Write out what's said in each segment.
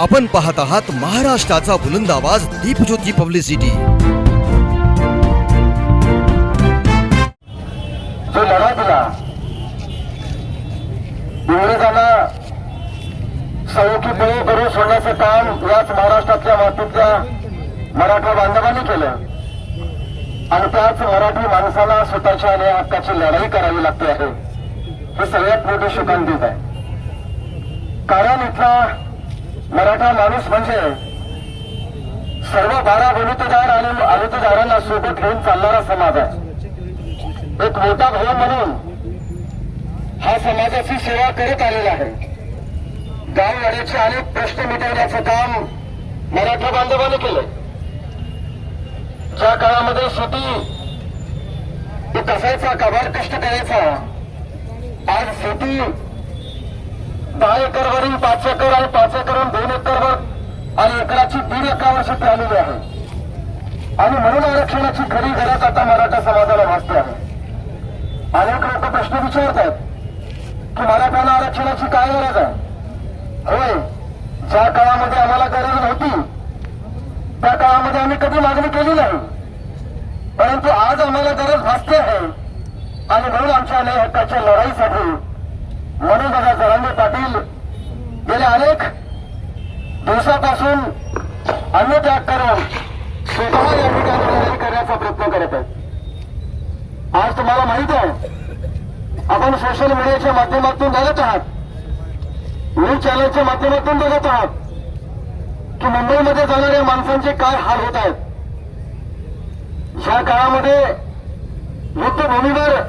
आपण पाहत आहात महाराष्ट्राचा बुलंद आवाज दीपज्योती पब्लिसिटी. जो लढा दिला. इंग्रजांना सौकी बळी करून सोडण्याचं काम याच महाराष्ट्रातल्या मातीतल्या मराठा बांधवांनी केलं. आणि त्याच मराठी माणसाला स्वतःच्या आणि हक्काची लढाई करावी लागते आहे. हे सगळ्यात मोठे शोकांतिक आहे. कारण इथला मराठा माणूस म्हणजे सर्व बारा बलुतेदार आणि आलुतेदारांना सोबत घेऊन चालणारा समाज आहे. एक मोठा भाऊ म्हणून हा समाजाची सेवा करत आलेला आहे. गाववाड्याचे अनेक प्रश्न मिटवण्याचं काम मराठा बांधवांनी केलं ज्या काळामध्ये शेती तो कसायचा कबाड कष्ट करायचा आज शेती दहा एकरवरील पाच एकर आणि पाच एकर दोन एकरवर आणि एकराची दीड एकरावर शेती आलेली आहे. आणि म्हणून आरक्षणाची खरी गरज आता मराठा समाजाला भासते आहे. अनेक लोक प्रश्न विचारत आहेत की मराठ्याला आरक्षणाची काय गरज आहे? होय ज्या काळामध्ये आम्हाला गरज नव्हती त्या काळामध्ये आम्ही कधी मागणी केली नाही. परंतु आज आम्हाला गरज भासते आहे. आणि म्हणून आमच्या न्याय हक्काच्या लढाईसाठी म्हणून दादा जरांगे पाटील गेल्या अनेक दिवसापासून अन्न त्याग करून स्वतः या ठिकाणी करण्याचा प्रयत्न करत आहेत. आज तुम्हाला माहीत आहे आपण सोशल मीडियाच्या माध्यमातून बघत आहात. न्यूज चॅनलच्या माध्यमातून बघत आहात की मुंबईमध्ये जाणाऱ्या माणसांचे काय हाल होत आहेत. ज्या काळामध्ये युद्धभूमीवर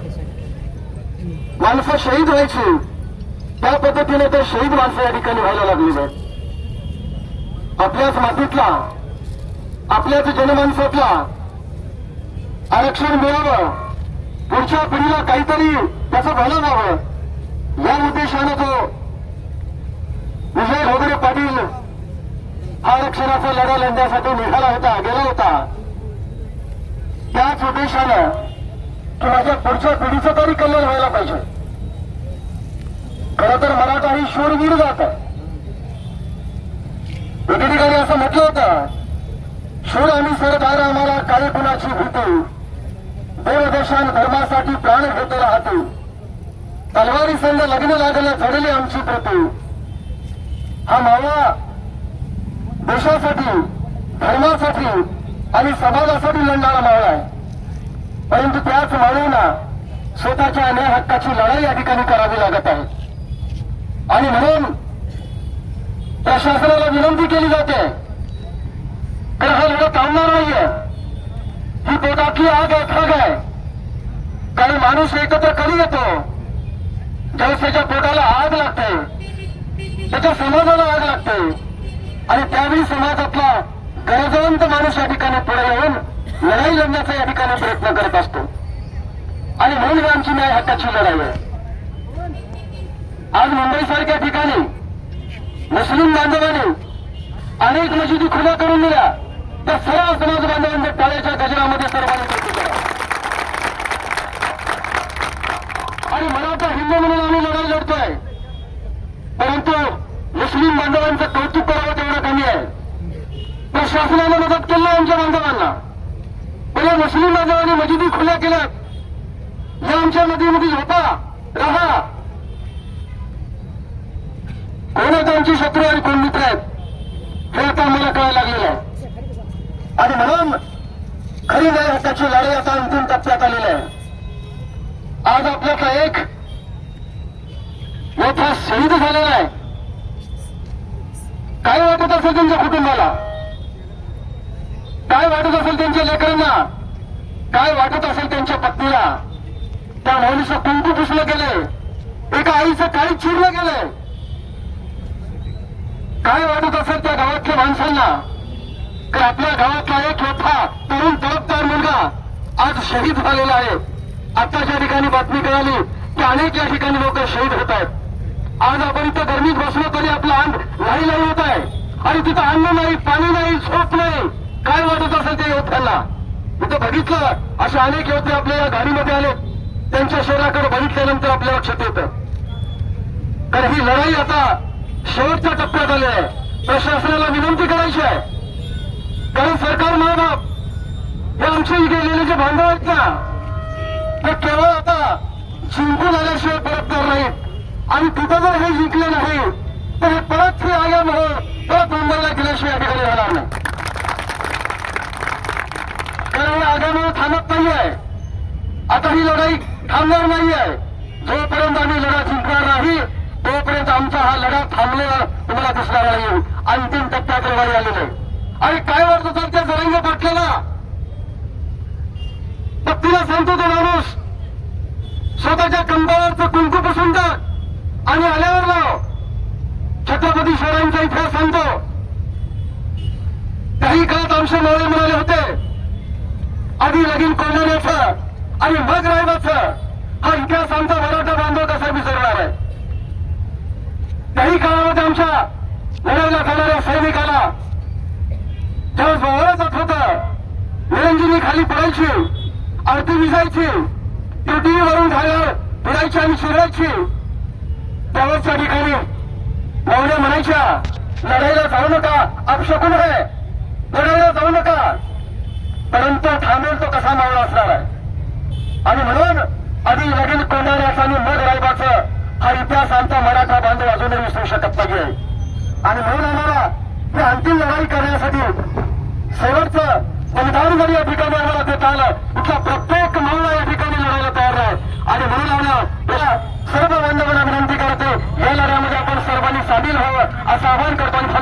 माणसं शहीद व्हायची. त्या पद्धतीने तर शहीद माणसं या ठिकाणी व्हायला लागलेली आहेत आपल्याच मातीतला आपल्याच जनमानसातला आरक्षण मिळावं. पुढच्या पिढीला काहीतरी त्याचं भलं व्हावं. या उद्देशानं तो विजय घोगरे पाटील हा आरक्षणाचा लढा लढण्यासाठी निघाला होता गेला होता. त्याच उद्देशानं की माझ्या पुढच्या पिढीचं तरी कल्याण व्हायला पाहिजे. खरं तर मराठा ही शूरवीर जात. आहे एके ठिकाणी असं म्हटलं होतं शूर आणि सरदार आम्हाला काही कुणाची भीती. देवदेशान धर्मासाठी प्राण घेत राहते. तलवारी संघ लग्न लागल्या झडली आमची प्रती. हा मावा देशासाठी धर्मासाठी आणि समाजासाठी लढणारा मावळा आहे. परंतु त्याच मावळीना स्वतःच्या अन्याय हक्काची लढाई या ठिकाणी करावी लागत आहे. आणि म्हणून प्रशासनाला विनंती केली जाते. तर हा लढा थांबणार नाहीये. ही पोटातली आग आहे खाग आहे. काही माणूस एकत्र कधी येतो. ज्यावेळेस त्याच्या पोटाला आग लागते. त्याच्या समाजाला आग लागते. आणि त्यावेळी समाजातला गरजवंत माणूस या ठिकाणी पुढे येऊन लढाई लढण्याचा या ठिकाणी प्रयत्न करत असतो. आणि म्हणून आमची न्याय हक्काची लढाई आहे. आज मुंबईसारख्या ठिकाणी मुस्लिम बांधवांनी अनेक मशिदी खुल्या करून दिल्या. तर सर्व समाज बांधवांच्या टाळ्याच्या गजरामध्ये सर्वांनी आणि मला आणि हिंदू म्हणून आम्ही लढाई लढतोय. परंतु मुस्लिम बांधवांचं कौतुक करावं तेवढं कमी आहे. प्रशासनाने मदत केलं आमच्या बांधवांना. पण या मुस्लिम बांधवांनी मशिदी खुल्या केल्या या आमच्या नदीमध्ये झोपा राहा. कोण आमची शत्रू आणि कोण मित्र आहेत हे आता आम्हाला कळायला लागलेलं आहे. आणि म्हणून खरी नाही हक्काची लढाई आता अंतिम टप्प्यात आलेली आहे. आज आपल्याचा एक मोठा शहीद झालेला आहे. काय वाटत असेल त्यांच्या कुटुंबाला? काय वाटत असेल त्यांच्या लेकरांना? काय वाटत असेल त्यांच्या पत्नीला? त्या मुलीचं कुंकू पुसलं गेलंय. एका आईचं काही चिरलं गेलंय. काय वाटत असेल त्या गावातल्या माणसांना? की आपल्या गावातला एक मोठा तरुण तडपदार मुलगा आज शहीद झालेला आहे? आता ज्या ठिकाणी बातमी कळाली की अनेक या ठिकाणी लोक शहीद होत आहेत. आज आपण इथं गर्मीत बसलो तरी आपलं अंग लाई लाई होत आहे. आणि तिथं अन्न नाही पाणी नाही झोप नाही. काय वाटत असेल त्या योद्ध्याला इथं बघितलं असे अनेक योद्धे आपल्या या गाडीमध्ये आले. त्यांच्या शरीराकडे बघितल्यानंतर आपल्या लक्षात येतं. कारण ही लढाई आता शेवटच्या टप्प्यात आले. आहे प्रशासनाला विनंती करायची आहे. कारण सरकार मायबाप हे आमच्या गेलेले जे भांडव आहेत ना ते केवळ आता जिंकून आल्याशिवाय परत करणार नाहीत. आणि तिथं जर हे जिंकले नाही तर हे परत फ्री आल्यामुळे म्हणून परत मुंबईला गेल्याशिवाय या ठिकाणी राहणार नाही. कारण हे आगामी थांबत नाही आहे आता ही लढाई थांबणार नाही आहे जोपर्यंत आम्ही लढा जिंकणार नाही तोपर्यंत आमचा हा लढा थांबलेला तुम्हाला दिसणार नाही. अंतिम टप्प्यात लढाई आलेलं आहे. आणि काय वाटतं तर त्या जरंग पाटलाला? तर तिला सांगतो तो माणूस स्वतःच्या कंबावरचं कुंकू पुसून टाक आणि आल्यावर लाव. छत्रपती शिवरायांचा इतिहास सांगतो. काही काळात आमचे मावळे म्हणाले होते आधी लगीन कोंढण्याचं आणि मग रायबाचं हा इतिहास आमचा मराठा बांधव कसा विसरणार आहे? आमच्या लढवल्या जाणाऱ्या सैनिकाला ज्यावेळेस वावरं जात होत. निरंजनी खाली पडायची आरती विजायची ड्युटी वरून झाल्यावर फिरायची आणि शिरायची. त्यावेळेस त्या ठिकाणी मावण्या म्हणायच्या लढायला जाऊ नका अपशकुन आहे लढायला जाऊ नका. परंतु थांबेल तो कसा मावळा असणार आहे? आणि म्हणून आधी लगीन कोंढाण्याचा आणि मग रायबाचं हा इतिहास आमचा मराठा कोणी विसरू शकत नाही आणि म्हणून आम्हाला ही अंतिम लढाई करण्यासाठी शेवटचं बलिदान जरी या ठिकाणी आम्हाला देता आलं इथला प्रत्येक मावळा या ठिकाणी लढायला तयार आहे. आणि म्हणून आम्हाला या सर्व बांधवांना विनंती करते या लढ्यामध्ये आपण सर्वांनी सामील व्हावं असं आवाहन करतो आणि